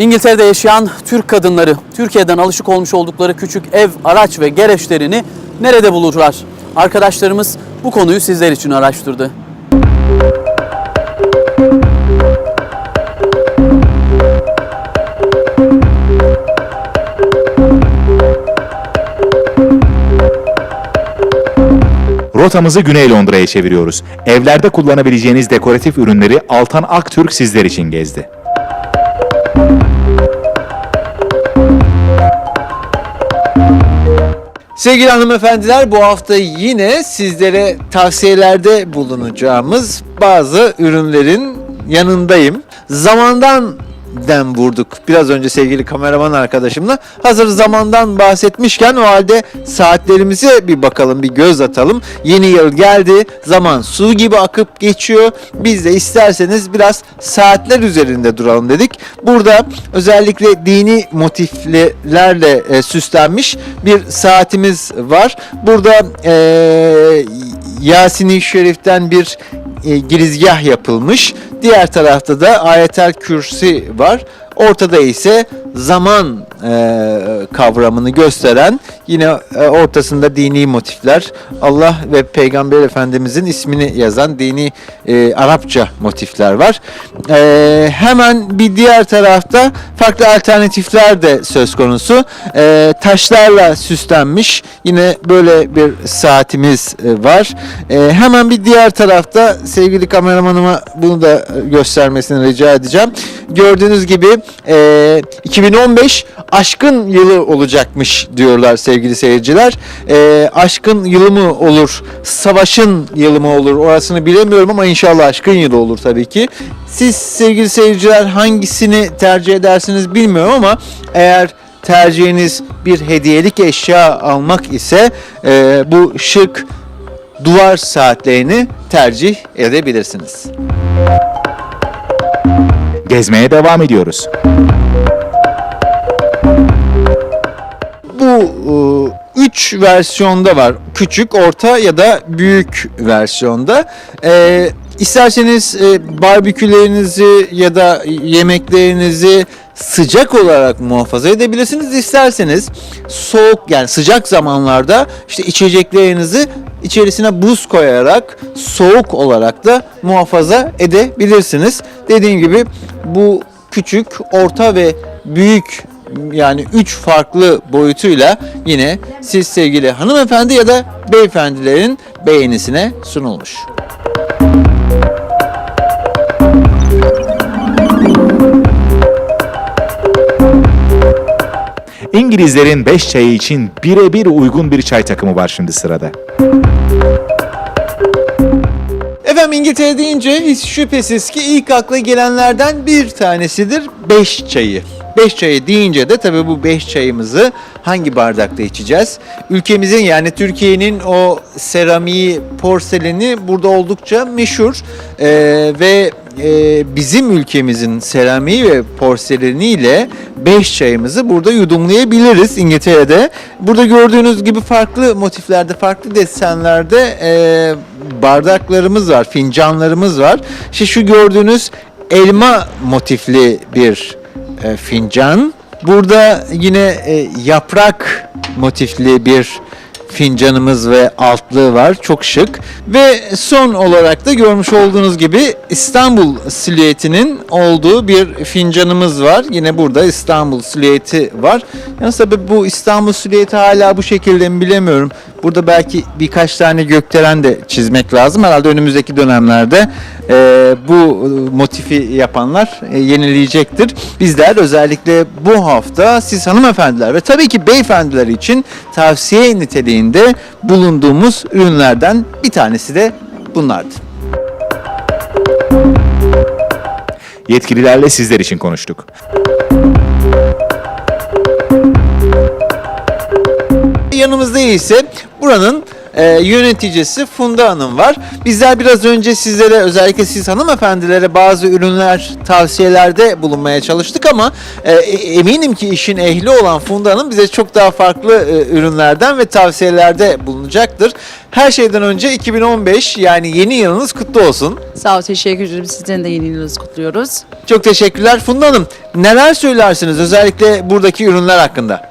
İngiltere'de yaşayan Türk kadınları Türkiye'den alışık olmuş oldukları küçük ev, araç ve gereçlerini nerede bulurlar? Arkadaşlarımız bu konuyu sizler için araştırdı. Rotamızı Güney Londra'ya çeviriyoruz. Evlerde kullanabileceğiniz dekoratif ürünleri Altan Aktürk sizler için gezdi. Sevgili hanımefendiler bu hafta yine sizlere tavsiyelerde bulunacağımız bazı ürünlerin yanındayım. Zamandan den vurduk biraz önce sevgili kameraman arkadaşımla. Hazır zamandan bahsetmişken o halde saatlerimize bir bakalım, bir göz atalım. Yeni yıl geldi, zaman su gibi akıp geçiyor. Biz de isterseniz biraz saatler üzerinde duralım dedik. Burada özellikle dini motiflerle e, süslenmiş bir saatimiz var. Burada e, Yasin-i Şerif'ten bir e, girizgah yapılmış. Diğer tarafta da ayetel kürsi var. Ortada ise zaman e, kavramını gösteren yine e, ortasında dini motifler Allah ve Peygamber Efendimizin ismini yazan dini e, Arapça motifler var. E, hemen bir diğer tarafta farklı alternatifler de söz konusu. E, taşlarla süslenmiş yine böyle bir saatimiz e, var. E, hemen bir diğer tarafta sevgili kameramanıma bunu da göstermesini rica edeceğim. Gördüğünüz gibi e, 2015 aşkın yılı olacakmış diyorlar sevgili seyirciler. E, aşkın yılı mı olur, savaşın yılı mı olur orasını bilemiyorum ama inşallah aşkın yılı olur tabii ki. Siz sevgili seyirciler hangisini tercih edersiniz bilmiyorum ama eğer tercihiniz bir hediyelik eşya almak ise e, bu şık duvar saatlerini tercih edebilirsiniz. Gezmeye devam ediyoruz. Bu 3 versiyonda var. Küçük, orta ya da büyük versiyonda. E, isterseniz e, barbekülerinizi ya da yemeklerinizi sıcak olarak muhafaza edebilirsiniz. İsterseniz soğuk yani sıcak zamanlarda işte içeceklerinizi içerisine buz koyarak soğuk olarak da muhafaza edebilirsiniz. Dediğim gibi bu küçük, orta ve büyük yani üç farklı boyutuyla yine siz sevgili hanımefendi ya da beyefendilerin beğenisine sunulmuş. İngilizlerin 5 çayı için birebir uygun bir çay takımı var şimdi sırada. Efendim İngiltere deyince hiç şüphesiz ki ilk akla gelenlerden bir tanesidir beş çayı. Beş çayı deyince de tabii bu beş çayımızı hangi bardakta içeceğiz? Ülkemizin yani Türkiye'nin o seramiği, porseleni burada oldukça meşhur Ee, ve e, bizim ülkemizin seramiği ve porseleniyle beş çayımızı burada yudumlayabiliriz İngiltere'de. Burada gördüğünüz gibi farklı motiflerde, farklı desenlerde e, bardaklarımız var, fincanlarımız var. İşte şu gördüğünüz elma motifli bir e, fincan. Burada yine e, yaprak motifli bir fincanımız ve altlığı var. Çok şık. Ve son olarak da görmüş olduğunuz gibi İstanbul silüetinin olduğu bir fincanımız var. Yine burada İstanbul silüeti var. Yalnız tabii bu İstanbul silüeti hala bu şekilde mi bilemiyorum. Burada belki birkaç tane gökdelen de çizmek lazım. Herhalde önümüzdeki dönemlerde e, bu motifi yapanlar e, yenileyecektir. Bizler özellikle bu hafta siz hanımefendiler ve tabii ki beyefendiler için tavsiye niteliğinde bulunduğumuz ürünlerden bir tanesi de bunlardı. Yetkililerle sizler için konuştuk. Yanımızda ise buranın e, yöneticisi Funda Hanım var. Bizler biraz önce sizlere özellikle siz hanımefendilere bazı ürünler tavsiyelerde bulunmaya çalıştık ama e, e- eminim ki işin ehli olan Funda Hanım bize çok daha farklı e, ürünlerden ve tavsiyelerde bulunacaktır. Her şeyden önce 2015 yani yeni yılınız kutlu olsun. Sağ ol, teşekkür ederim. Sizden de yeni yılınızı kutluyoruz. Çok teşekkürler. Funda Hanım neler söylersiniz özellikle buradaki ürünler hakkında?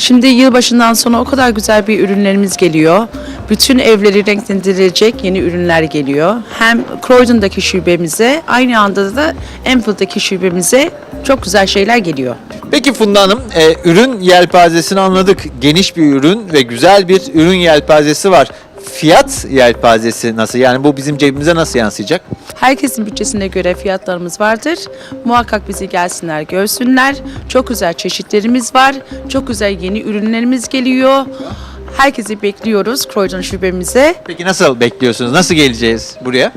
Şimdi yılbaşından sonra o kadar güzel bir ürünlerimiz geliyor. Bütün evleri renklendirecek yeni ürünler geliyor. Hem Croydon'daki şubemize, aynı anda da Enfield'daki şubemize çok güzel şeyler geliyor. Peki Funda Hanım, e, ürün yelpazesini anladık. Geniş bir ürün ve güzel bir ürün yelpazesi var. Fiyat yelpazesi nasıl? Yani bu bizim cebimize nasıl yansıyacak? Herkesin bütçesine göre fiyatlarımız vardır. Muhakkak bizi gelsinler, görsünler. Çok güzel çeşitlerimiz var. Çok güzel yeni ürünlerimiz geliyor. Herkesi bekliyoruz Croydon şubemize. Peki nasıl bekliyorsunuz? Nasıl geleceğiz buraya?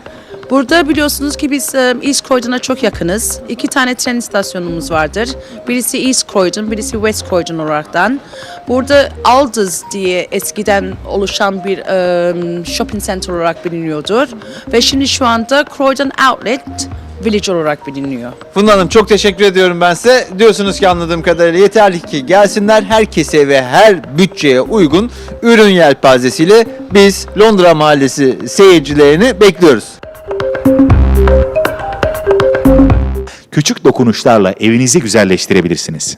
Burada biliyorsunuz ki biz East Croydon'a çok yakınız. İki tane tren istasyonumuz vardır. Birisi East Croydon, birisi West Croydon olaraktan. Burada Aldız diye eskiden oluşan bir e, shopping center olarak biliniyordur. Ve şimdi şu anda Croydon Outlet Village olarak biliniyor. Funda Hanım çok teşekkür ediyorum ben size. Diyorsunuz ki anladığım kadarıyla yeterli ki gelsinler herkese ve her bütçeye uygun ürün yelpazesiyle biz Londra Mahallesi seyircilerini bekliyoruz. Küçük dokunuşlarla evinizi güzelleştirebilirsiniz.